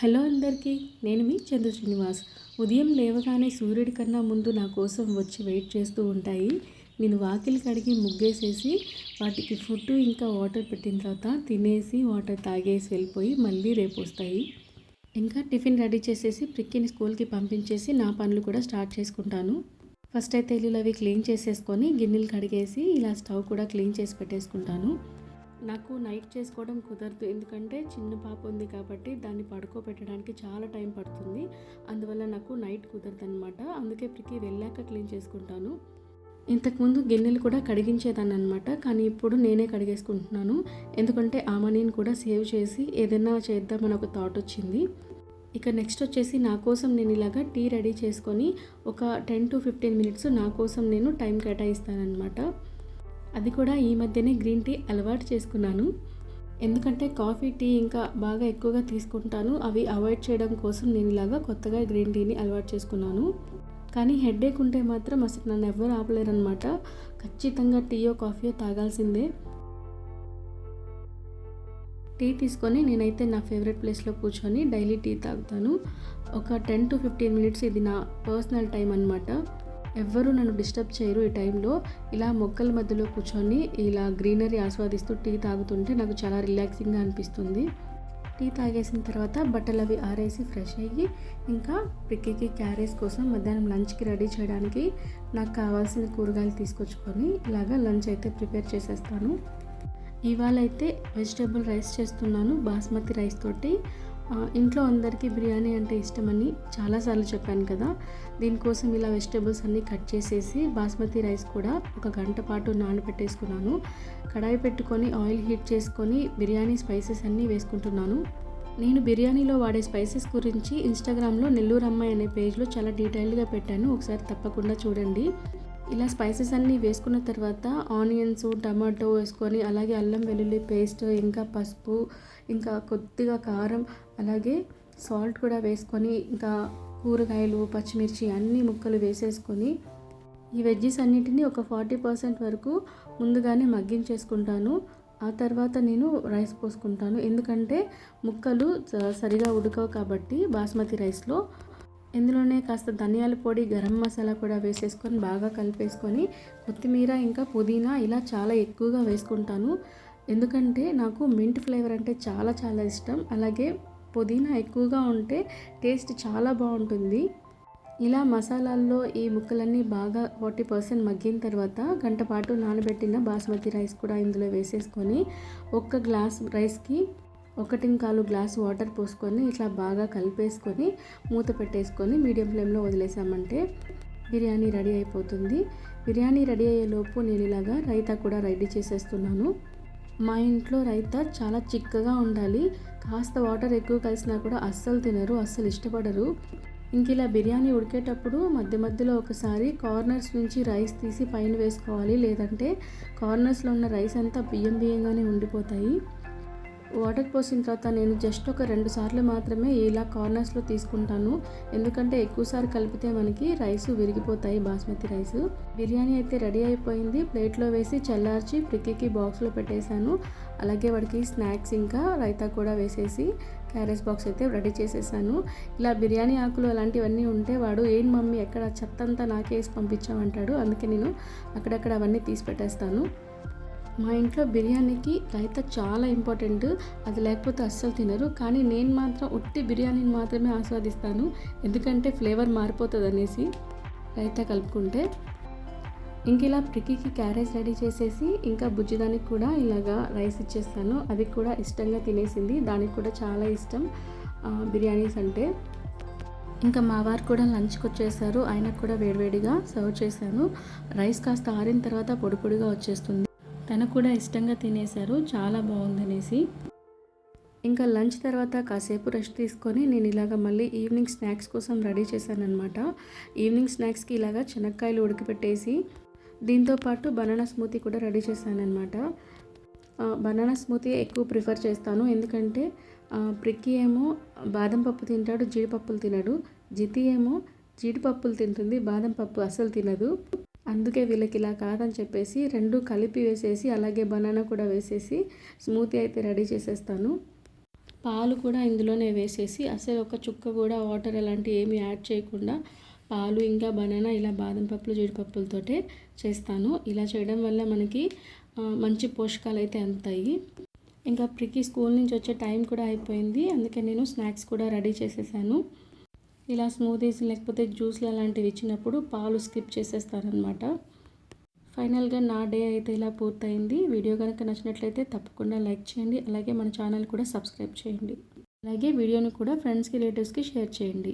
Hello అందరికీ నేను మీ చంద్ర శ్రీనివాస్. ఉదయం లేవగానే సూర్యుడి కన్నా ముందు నా కోసం వచ్చి వెయిట్ చేస్తూ ఉంటాయి. నేను వాకిలి కడిగి ముగ్గేసేసి వాటికి ఫుడ్ ఇంకా వాటర్ పెట్టిన తర్వాత తినేసి వాటర్ తాగేసి వెళ్ళిపోయి మళ్ళీ రేపు వస్తాయి. ఇంకా టిఫిన్ రెడీ చేసేసి ప్రిక్కిని స్కూల్కి పంపించేసి నా పనులు కూడా స్టార్ట్ చేసుకుంటాను. ఫస్ట్ అయితే ఇల్లు అవి క్లీన్ చేసేసుకొని గిన్నెలు కడిగేసి ఇలా స్టవ్ కూడా క్లీన్ చేసి పెట్టేసుకుంటాను. నాకు నైట్ చేసుకోవడం కుదరదు. ఎందుకంటే చిన్న పాప ఉంది కాబట్టి దాన్ని పడుకోబెట్టడానికి చాలా టైం పడుతుంది. అందువల్ల నాకు నైట్ కుదరదు అనమాట అందుకే ఇప్పటికి వెళ్ళాక క్లీన్ చేసుకుంటాను. ఇంతకుముందు గిన్నెలు కూడా కడిగించేదాన్ని అనమాట కానీ ఇప్పుడు నేనే కడిగేసుకుంటున్నాను. ఎందుకంటే ఆ మనీని కూడా సేవ్ చేసి ఏదైనా చేద్దామని ఒక థాట్ వచ్చింది. ఇక నెక్స్ట్ వచ్చేసి నా కోసం నేను ఇలాగా టీ రెడీ చేసుకొని ఒక టెన్ టు ఫిఫ్టీన్ మినిట్స్ నా కోసం నేను టైం కేటాయిస్తానమాట అది కూడా ఈ మధ్యనే గ్రీన్ టీ అలవాటు చేసుకున్నాను. ఎందుకంటే కాఫీ టీ ఇంకా బాగా ఎక్కువగా తీసుకుంటాను. అవి అవాయిడ్ చేయడం కోసం నేను ఇలాగా కొత్తగా గ్రీన్ టీని అలవాటు చేసుకున్నాను. కానీ హెడేక్ ఉంటే మాత్రం అసలు నన్ను ఎవరు ఆపలేరనమాట ఖచ్చితంగా టీయో కాఫీయో తాగాల్సిందే. టీ తీసుకొని నేనైతే నా ఫేవరెట్ ప్లేస్లో కూర్చొని డైలీ టీ తాగుతాను. ఒక టెన్ టు ఫిఫ్టీన్ మినిట్స్ ఇది నా పర్సనల్ టైం అనమాట ఎవ్వరూ నన్ను డిస్టర్బ్ చేయరు ఈ టైంలో. ఇలా మొక్కల మధ్యలో కూర్చొని ఇలా గ్రీనరీ ఆస్వాదిస్తూ టీ తాగుతుంటే నాకు చాలా రిలాక్సింగ్గా అనిపిస్తుంది. టీ తాగేసిన తర్వాత బట్టలు అవి ఆరేసి ఫ్రెష్ అయ్యి ఇంకా పిక్కికి క్యారేజ్ కోసం మధ్యాహ్నం లంచ్కి రెడీ చేయడానికి నాకు కావాల్సిన కూరగాయలు తీసుకొచ్చుకొని ఇలాగా లంచ్ అయితే ప్రిపేర్ చేసేస్తాను. ఇవాళ అయితే వెజిటేబుల్ రైస్ చేస్తున్నాను బాస్మతి రైస్ తోటి. ఇంట్లో అందరికీ బిర్యానీ అంటే ఇష్టమని చాలాసార్లు చెప్పాను కదా. దీనికోసం ఇలా వెజిటేబుల్స్ అన్నీ కట్ చేసేసి బాస్మతి రైస్ కూడా ఒక గంట పాటు నానబెట్టేసుకున్నాను. కడాయి పెట్టుకొని ఆయిల్ హీట్ చేసుకొని బిర్యానీ స్పైసెస్ అన్నీ వేసుకుంటున్నాను. నేను బిర్యానీలో వాడే స్పైసెస్ గురించి ఇన్స్టాగ్రామ్లో నెల్లూరు అమ్మాయి అనే పేజ్లో చాలా డీటెయిల్డ్గా పెట్టాను. ఒకసారి తప్పకుండా చూడండి. ఇలా స్పైసెస్ అన్నీ వేసుకున్న తర్వాత ఆనియన్స్ టమాటో వేసుకొని అలాగే అల్లం వెల్లుల్లి పేస్ట్ ఇంకా పసుపు ఇంకా కొద్దిగా కారం అలాగే సాల్ట్ కూడా వేసుకొని ఇంకా కూరగాయలు పచ్చిమిర్చి అన్ని ముక్కలు వేసేసుకొని ఈ వెజ్జెస్ అన్నిటినీ ఒక ఫార్టీ పర్సెంట్ వరకు ముందుగానే మగ్గించేసుకుంటాను. ఆ తర్వాత నేను రైస్ పోసుకుంటాను. ఎందుకంటే ముక్కలు సరిగా ఉడకవు కాబట్టి బాస్మతి రైస్లో ఇందులోనే కాస్త ధనియాల పొడి గరం మసాలా కూడా వేసేసుకొని బాగా కలిపేసుకొని కొత్తిమీర ఇంకా పుదీనా ఇలా చాలా ఎక్కువగా వేసుకుంటాను. ఎందుకంటే నాకు మింట్ ఫ్లేవర్ అంటే చాలా చాలా ఇష్టం. అలాగే పుదీనా ఎక్కువగా ఉంటే టేస్ట్ చాలా బాగుంటుంది. ఇలా మసాలాల్లో ఈ ముక్కలన్నీ బాగా ఫార్టీ పర్సెంట్ మగ్గిన తర్వాత గంట పాటు నానబెట్టిన బాస్మతి రైస్ కూడా ఇందులో వేసేసుకొని ఒక్క గ్లాస్ రైస్కి ఒకటి కాలు గ్లాస్ వాటర్ పోసుకొని ఇట్లా బాగా కలిపేసుకొని మూత పెట్టేసుకొని మీడియం ఫ్లేమ్లో వదిలేసామంటే బిర్యానీ రెడీ అయిపోతుంది. బిర్యానీ రెడీ అయ్యేలోపు నేను ఇలాగా రైతా కూడా రెడీ చేసేస్తున్నాను. మా ఇంట్లో రైతా చాలా చిక్కగా ఉండాలి. కాస్త వాటర్ ఎక్కువ కలిసినా కూడా అస్సలు తినరు అస్సలు ఇష్టపడరు. ఇంక ఇలా బిర్యానీ ఉడికేటప్పుడు మధ్య మధ్యలో ఒకసారి కార్నర్స్ నుంచి రైస్ తీసి పైన వేసుకోవాలి. లేదంటే కార్నర్స్లో ఉన్న రైస్ అంతా బియ్యం బియ్యంగానే ఉండిపోతాయి. వాటర్ పోసిన తర్వాత నేను జస్ట్ ఒక రెండు సార్లు మాత్రమే ఇలా కార్నర్స్లో తీసుకుంటాను. ఎందుకంటే ఎక్కువసారి కలిపితే మనకి రైస్ విరిగిపోతాయి బాస్మతి రైస్. బిర్యానీ అయితే రెడీ అయిపోయింది. ప్లేట్లో వేసి చల్లార్చి ప్రిక్కికి బాక్స్లో పెట్టేశాను. అలాగే వాడికి స్నాక్స్ ఇంకా రైతా కూడా వేసేసి క్యారేజ్ బాక్స్ అయితే రెడీ చేసేసాను. ఇలా బిర్యానీ ఆకులు అలాంటివన్నీ ఉంటే వాడు ఏం మమ్మీ ఎక్కడ చెత్త అంతా నాకేసి పంపించామంటాడు అందుకే నేను అక్కడక్కడ అవన్నీ తీసి పెట్టేస్తాను. మా ఇంట్లో బిర్యానీకి రైతా చాలా ఇంపార్టెంట్. అది లేకపోతే అస్సలు తినరు. కానీ నేను మాత్రం ఉట్టి బిర్యానీని మాత్రమే ఆస్వాదిస్తాను. ఎందుకంటే ఫ్లేవర్ మారిపోతుంది అనేసి రైతా కలుపుకుంటే. ఇంక ఇలా ప్రికీకి క్యారేజ్ రెడీ చేసేసి ఇంకా బుజ్జిదానికి కూడా ఇలాగా రైస్ ఇచ్చేస్తాను. అది కూడా ఇష్టంగా తినేసింది. దానికి కూడా చాలా ఇష్టం. బిర్యానీస్ అంటే. ఇంకా మా వారు కూడా లంచ్కి వచ్చేసారు. ఆయనకు కూడా వేడివేడిగా సర్వ్ చేశాను. రైస్ కాస్త ఆరిన తర్వాత పొడి పొడిగా వచ్చేస్తుంది. తను కూడా ఇష్టంగా తినేశారు. చాలా బాగుందనేసి. ఇంకా లంచ్ తర్వాత కాసేపు రెస్ట్ తీసుకొని నేను ఇలాగ మళ్ళీ ఈవినింగ్ స్నాక్స్ కోసం రెడీ చేశానమాట ఈవినింగ్ స్నాక్స్కి ఇలాగ చెనక్కాయలు ఉడికిపెట్టేసి దీంతోపాటు బనానా స్మూతీ కూడా రెడీ చేశానమాట బనానా స్మూతీ ఎక్కువ ప్రిఫర్ చేస్తాను. ఎందుకంటే ప్రిక్కి ఏమో బాదం పప్పు తింటాడు జీడిపప్పులు తినడు. జితి ఏమో జీడిపప్పులు తింటుంది బాదం పప్పు అస్సలు తినదు. అందుకే వీళ్ళకి ఇలా కాదని చెప్పేసి రెండు కలిపి వేసేసి అలాగే బనానా కూడా వేసేసి స్మూతీ అయితే రెడీ చేసేస్తాను. పాలు కూడా ఇందులోనే వేసేసి అసలు ఒక చుక్క కూడా వాటర్ అలాంటివి ఏమి యాడ్ చేయకుండా పాలు ఇంకా బనానా ఇలా బాదం పప్పులు జీడిపప్పులతోటే చేస్తాను. ఇలా చేయడం వల్ల మనకి మంచి పోషకాలు అయితే అందుతాయి. ఇంకా ప్రికి స్కూల్ నుంచి వచ్చే టైం కూడా అయిపోయింది. అందుకే నేను స్నాక్స్ కూడా రెడీ చేసేసాను. ఇలా స్మూదీస్ లేకపోతే జ్యూస్లు అలాంటివి ఇచ్చినప్పుడు పాలు స్కిప్ చేసేస్తారనమాట ఫైనల్గా నా డే అయితే ఇలా పూర్తయింది. వీడియో కనుక నచ్చినట్లయితే తప్పకుండా లైక్ చేయండి. అలాగే మన ఛానల్ కూడా సబ్స్క్రైబ్ చేయండి. అలాగే వీడియోని కూడా ఫ్రెండ్స్కి రిలేటివ్స్కి షేర్ చేయండి.